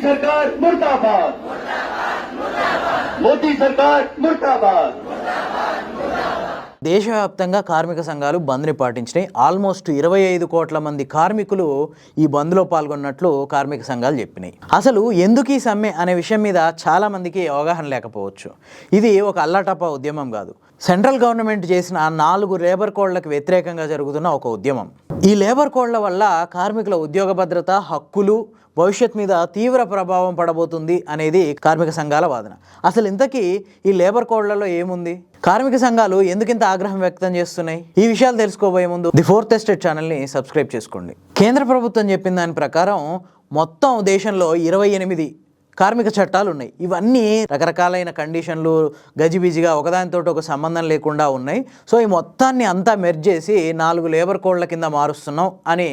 सरकार मुर्दाबाद मोदी सरकार मुर्दाबाद దేశవ్యాప్తంగా కార్మిక సంఘాలు బంద్ని పాటించినాయి ఆల్మోస్ట్ ఇరవై ఐదు కోట్ల మంది కార్మికులు ఈ బంద్లో పాల్గొన్నట్లు కార్మిక సంఘాలు చెప్పినాయి అసలు ఎందుకు ఈ సమ్మె అనే విషయం మీద చాలా మందికి అవగాహన లేకపోవచ్చు ఇది ఒక అల్లాటప్ప ఉద్యమం కాదు సెంట్రల్ గవర్నమెంట్ చేసిన ఆ నాలుగు లేబర్ కోడ్లకు వ్యతిరేకంగా జరుగుతున్న ఒక ఉద్యమం. ఈ లేబర్ కోడ్ల వల్ల కార్మికుల ఉద్యోగ భద్రత హక్కులు భవిష్యత్ మీద తీవ్ర ప్రభావం పడబోతుంది అనేది కార్మిక సంఘాల వాదన. అసలు ఇంతకీ ఈ లేబర్ కోడ్లలో ఏముంది? కార్మిక సంఘాలు ఎందుకింత ఆగ్రహం వ్యక్తం చేస్తున్నాయి? ఈ విషయాలు తెలుసుకోబోయే ముందు ది ఫోర్త్ ఎస్టేట్ ఛానల్ని సబ్స్క్రైబ్ చేసుకోండి. కేంద్ర ప్రభుత్వం చెప్పిన దాని ప్రకారం మొత్తం దేశంలో ఇరవై ఎనిమిది కార్మిక చట్టాలు ఉన్నాయి ఇవన్నీ రకరకాలైన కండిషన్లు గజిబిజిగా ఒకదానితో ఒక సంబంధం లేకుండా ఉన్నాయి. సో ఈ మొత్తాన్ని అంతా మెర్జ్ చేసి నాలుగు లేబర్ కోడ్ల కింద మారుస్తున్నాం అని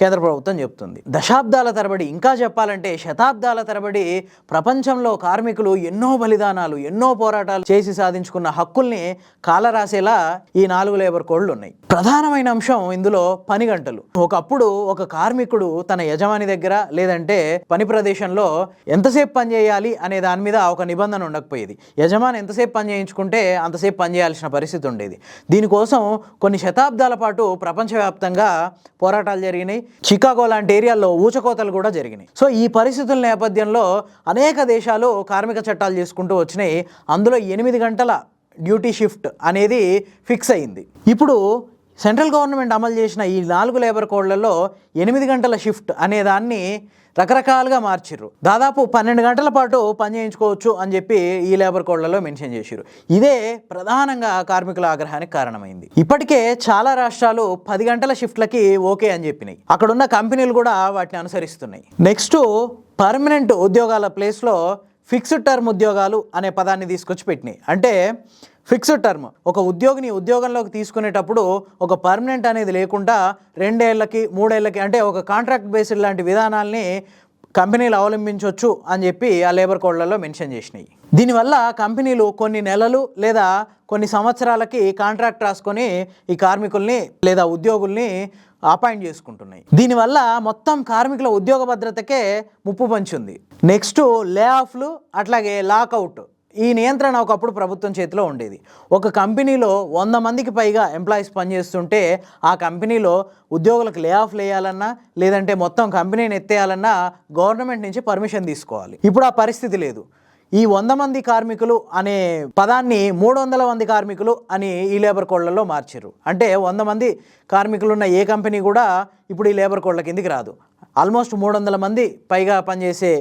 కేంద్ర ప్రభుత్వం చెప్తుంది. దశాబ్దాల తరబడి ఇంకా చెప్పాలంటే శతాబ్దాల తరబడి ప్రపంచంలో కార్మికులు ఎన్నో బలిదానాలు ఎన్నో పోరాటాలు చేసి సాధించుకున్న హక్కుల్ని కాలరాసేలా ఈ నాలుగు లేబర్ కోడ్లు ఉన్నాయి ప్రధానమైన అంశం ఇందులో పని గంటలు. ఒకప్పుడు ఒక కార్మికుడు తన యజమాని దగ్గర లేదంటే పని ప్రదేశంలో ఎంతసేపు పని చేయాలి అనే దాని మీద ఒక నిబంధన ఉండకపోయేది. యజమాని ఎంతసేపు పని చేయించుకుంటే అంతసేపు పని చేయాల్సిన పరిస్థితి ఉండేది. దీనికోసం కొన్ని శతాబ్దాల పాటు ప్రపంచవ్యాప్తంగా పోరాటాలు జరిగినాయి. చికాగో లాంటి ఏరియాల్లో ఊచకోతలు కూడా జరిగినాయి. సో ఈ పరిస్థితుల నేపథ్యంలో అనేక దేశాలు కార్మిక చట్టాలు చేసుకుంటూ వచ్చినాయి. అందులో ఎనిమిది గంటల డ్యూటీ షిఫ్ట్ అనేది ఫిక్స్ అయింది. ఇప్పుడు సెంట్రల్ గవర్నమెంట్ అమలు చేసిన ఈ నాలుగు లేబర్ కోడ్లలో ఎనిమిది గంటల షిఫ్ట్ అనే దాన్ని రకరకాలుగా మార్చిర్రు. దాదాపు పన్నెండు గంటల పాటు పని చేయించుకోవచ్చు అని చెప్పి ఈ లేబర్ కోడ్లలో మెన్షన్ చేసిర్రు. ఇదే ప్రధానంగా కార్మికుల ఆగ్రహానికి కారణమైంది. ఇప్పటికే చాలా రాష్ట్రాలు పది గంటల షిఫ్ట్లకి ఓకే అని చెప్పినాయి. అక్కడున్న కంపెనీలు కూడా వాటిని అనుసరిస్తున్నాయి. నెక్స్ట్ పర్మనెంట్ ఉద్యోగాల ప్లేస్లో ఫిక్స్డ్ టర్మ్ ఉద్యోగాలు అనే పదాన్ని తీసుకొచ్చి పెట్టినాయి. అంటే ఫిక్స్డ్ టర్మ్. ఒక ఉద్యోగిని ఉద్యోగంలోకి తీసుకునేటప్పుడు ఒక పర్మనెంట్ అనేది లేకుండా రెండేళ్ళకి మూడేళ్ళకి అంటే ఒక కాంట్రాక్ట్ బేస్డ్ లాంటి విధానాల్ని కంపెనీలు అవలంబించవచ్చు అని చెప్పి ఆ లేబర్ కోడ్లలో మెన్షన్ చేసినాయి. దీనివల్ల కంపెనీలు కొన్ని నెలలు లేదా కొన్ని సంవత్సరాలకి కాంట్రాక్ట్ రాసుకొని ఈ కార్మికుల్ని లేదా ఉద్యోగుల్ని అపాయింట్ చేసుకుంటున్నాయి. దీనివల్ల మొత్తం కార్మికుల ఉద్యోగ భద్రతకే ముప్పు పంచుంది. నెక్స్ట్ లే ఆఫ్లు అట్లాగే లాకౌట్ ఈ నియంత్రణ ఒకప్పుడు ప్రభుత్వం చేతిలో ఉండేది. ఒక కంపెనీలో వంద మందికి పైగా ఎంప్లాయీస్ పనిచేస్తుంటే ఆ కంపెనీలో ఉద్యోగులకు లే ఆఫ్ వేయాలన్నా లేదంటే మొత్తం కంపెనీని ఎత్తేయాలన్నా గవర్నమెంట్ నుంచి పర్మిషన్ తీసుకోవాలి. ఇప్పుడు ఆ పరిస్థితి లేదు. ఈ వంద మంది కార్మికులు అనే పదాన్ని మూడు వందల మంది కార్మికులు అని ఈ లేబర్ కోడ్లలో మార్చారు. అంటే వంద మంది కార్మికులు ఉన్న ఏ కంపెనీ కూడా ఇప్పుడు ఈ లేబర్ కోడ్ల కిందికి రాదు. ఆల్మోస్ట్ మూడు వందల మంది పైగా పనిచేసే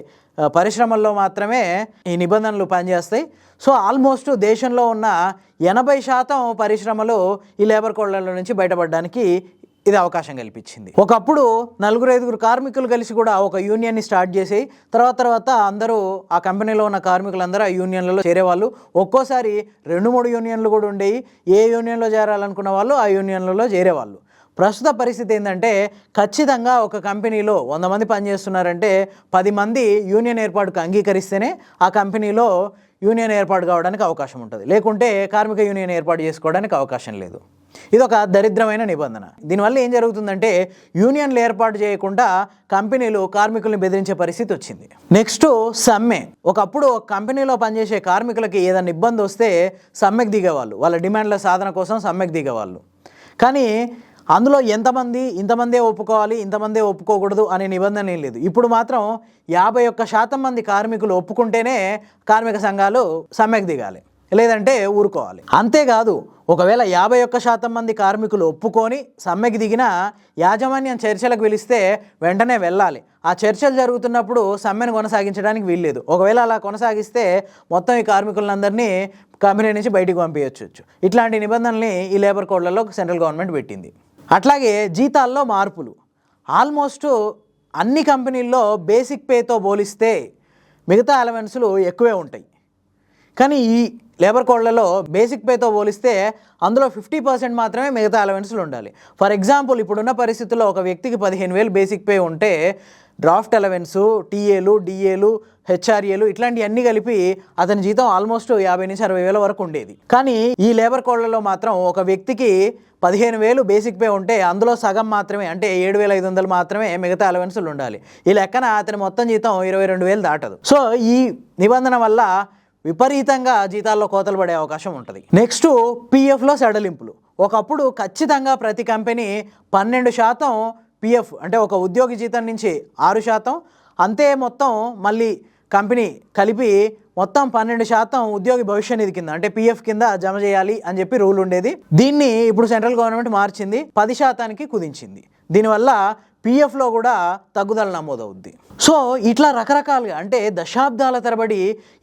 పరిశ్రమల్లో మాత్రమే ఈ నిబంధనలు పనిచేస్తాయి. సో ఆల్మోస్ట్ దేశంలో ఉన్న ఎనభై శాతం పరిశ్రమలు ఈ లేబర్ కోడ్ల నుంచి బయటపడడానికి ఇది అవకాశం కల్పించింది. ఒకప్పుడు నలుగురు ఐదుగురు కార్మికులు కలిసి కూడా ఒక యూనియన్ని స్టార్ట్ చేసి తర్వాత తర్వాత అందరూ ఆ కంపెనీలో ఉన్న కార్మికులందరూ ఆ యూనియన్లలో చేరేవాళ్ళు. ఒక్కోసారి రెండు మూడు యూనియన్లు కూడా ఉండేవి ఏ యూనియన్లో చేరాలనుకున్న వాళ్ళు ఆ యూనియన్లలో చేరేవాళ్ళు. ప్రస్తుత పరిస్థితి ఏంటంటే ఖచ్చితంగా ఒక కంపెనీలో వంద మంది పనిచేస్తున్నారంటే పది మంది యూనియన్ ఏర్పాటుకు అంగీకరిస్తేనే ఆ కంపెనీలో యూనియన్ ఏర్పాటు కావడానికి అవకాశం ఉంటుంది. లేకుంటే కార్మిక యూనియన్ ఏర్పాటు చేసుకోవడానికి అవకాశం లేదు. ఇది ఒక దరిద్రమైన నిబంధన. దీనివల్ల ఏం జరుగుతుందంటే యూనియన్లు ఏర్పాటు చేయకుండా కంపెనీలు కార్మికుల్ని బెదిరించే పరిస్థితి వచ్చింది. నెక్స్ట్ సమ్మె. ఒకప్పుడు ఒక కంపెనీలో పనిచేసే కార్మికులకి ఏదైనా ఇబ్బంది వస్తే సమ్మెకు దిగేవాళ్ళు. వాళ్ళ డిమాండ్ల సాధన కోసం సమ్మెకు దిగేవాళ్ళు. కానీ అందులో ఎంతమంది ఇంతమందే ఒప్పుకోవాలి ఇంతమందే ఒప్పుకోకూడదు అనే నిబంధన ఏం లేదు. ఇప్పుడు మాత్రం యాభై ఒక్క శాతం మంది కార్మికులు ఒప్పుకుంటేనే కార్మిక సంఘాలు సమ్మెకు దిగాలి లేదంటే ఊరుకోవాలి. అంతేకాదు ఒకవేళ యాభై ఒక్క శాతం మంది కార్మికులు ఒప్పుకొని సమ్మెకి దిగినా యాజమాన్యం చర్చలకు పిలిస్తే వెంటనే వెళ్ళాలి. ఆ చర్చలు జరుగుతున్నప్పుడు సమ్మెను కొనసాగించడానికి వీల్లేదు. ఒకవేళ అలా కొనసాగిస్తే మొత్తం ఈ కార్మికులందరినీ కంపెనీ నుంచి బయటికి పంపించవచ్చు ఇట్లాంటి నిబంధనల్ని ఈ లేబర్ కోడ్లలో సెంట్రల్ గవర్నమెంట్ పెట్టింది. అట్లాగే జీతాల్లో మార్పులు. ఆల్మోస్ట్ అన్ని కంపెనీల్లో బేసిక్ పేతో పోలిస్తే మిగతా అలవెన్స్లు ఎక్కువే ఉంటాయి. కానీ ఈ లేబర్ కోడ్లలో బేసిక్ పేతో పోలిస్తే అందులో ఫిఫ్టీ పర్సెంట్ మాత్రమే మిగతా అలవెన్స్లు ఉండాలి. ఫర్ ఎగ్జాంపుల్ ఇప్పుడున్న పరిస్థితుల్లో ఒక వ్యక్తికి పదిహేను వేలు బేసిక్ పే ఉంటే డ్రాఫ్ట్ అలవెన్స్ టీఏలు డిఏలు హెచ్ఆర్ఏలు ఇట్లాంటివన్నీ కలిపి అతని జీతం ఆల్మోస్ట్ యాభై నుంచి అరవై వేల వరకు ఉండేది. కానీ ఈ లేబర్ కోడ్లలో మాత్రం ఒక వ్యక్తికి పదిహేను వేలు బేసిక్ పే ఉంటే అందులో సగం మాత్రమే అంటే ఏడు వేల ఐదు వందలు మాత్రమే మిగతా అలవెన్సులు ఉండాలి. ఈ లెక్కన అతని మొత్తం జీతం ఇరవై రెండు వేలు దాటదు. సో ఈ నిబంధన వల్ల విపరీతంగా జీతాల్లో కోతలు పడే అవకాశం ఉంటుంది. నెక్స్ట్ పిఎఫ్లో సడలింపులు. ఒకప్పుడు ఖచ్చితంగా ప్రతి కంపెనీ పన్నెండు శాతం పిఎఫ్ అంటే ఒక ఉద్యోగి జీతం నుంచి ఆరు శాతం. అంతే మొత్తం మళ్ళీ కంపెనీ కలిపి మొత్తం పన్నెండు శాతం ఉద్యోగి భవిష్య నిధి కింద అంటే పిఎఫ్ కింద జమ చేయాలి అని చెప్పి రూల్ ఉండేది. దీన్ని ఇప్పుడు సెంట్రల్ గవర్నమెంట్ మార్చింది పది శాతానికి కుదించింది. దీనివల్ల పిఎఫ్లో కూడా తగ్గుదల నమోదవుద్ది. సో ఇట్లా రకరకాలుగా అంటే దశాబ్దాల తరబడి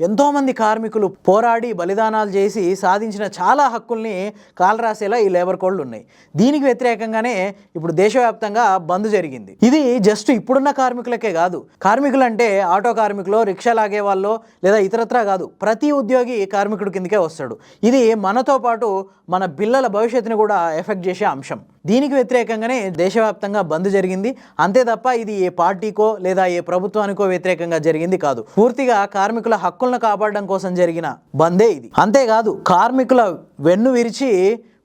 ఎంతోమంది కార్మికులు పోరాడి బలిదానాలు చేసి సాధించిన చాలా హక్కుల్ని కాలరాసేలా ఈ లేబర్ కోడ్లు ఉన్నాయి. దీనికి వ్యతిరేకంగానే ఇప్పుడు దేశవ్యాప్తంగా బంద్ జరిగింది. ఇది జస్ట్ ఇప్పుడున్న కార్మికులకే కాదు. కార్మికులు అంటే ఆటో కార్మికులు రిక్షా లాగే వాళ్ళు లేదా ఇతరత్రా కాదు. ప్రతి ఉద్యోగి కార్మికుడు కిందకే వస్తాడు. ఇది మనతో పాటు మన పిల్లల భవిష్యత్తుని కూడా ఎఫెక్ట్ చేసే అంశం. దీనికి వ్యతిరేకంగానే దేశవ్యాప్తంగా బంద్ జరిగింది. అంతే తప్ప ఇది ఏ పార్టీకో లేదా ఏ ప్రభుత్వానికో వ్యతిరేకంగా జరిగింది కాదు. పూర్తిగా కార్మికుల హక్కులను కాపాడడం కోసం జరిగిన బందే ఇది. అంతేకాదు కార్మికుల వెన్ను విరిచి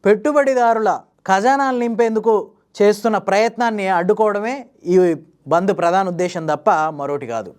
పెట్టుబడిదారుల ఖజానాలు నింపేందుకు చేస్తున్న ప్రయత్నాన్ని అడ్డుకోవడమే ఈ బంద్ ప్రధాన ఉద్దేశం తప్ప మరోటి కాదు.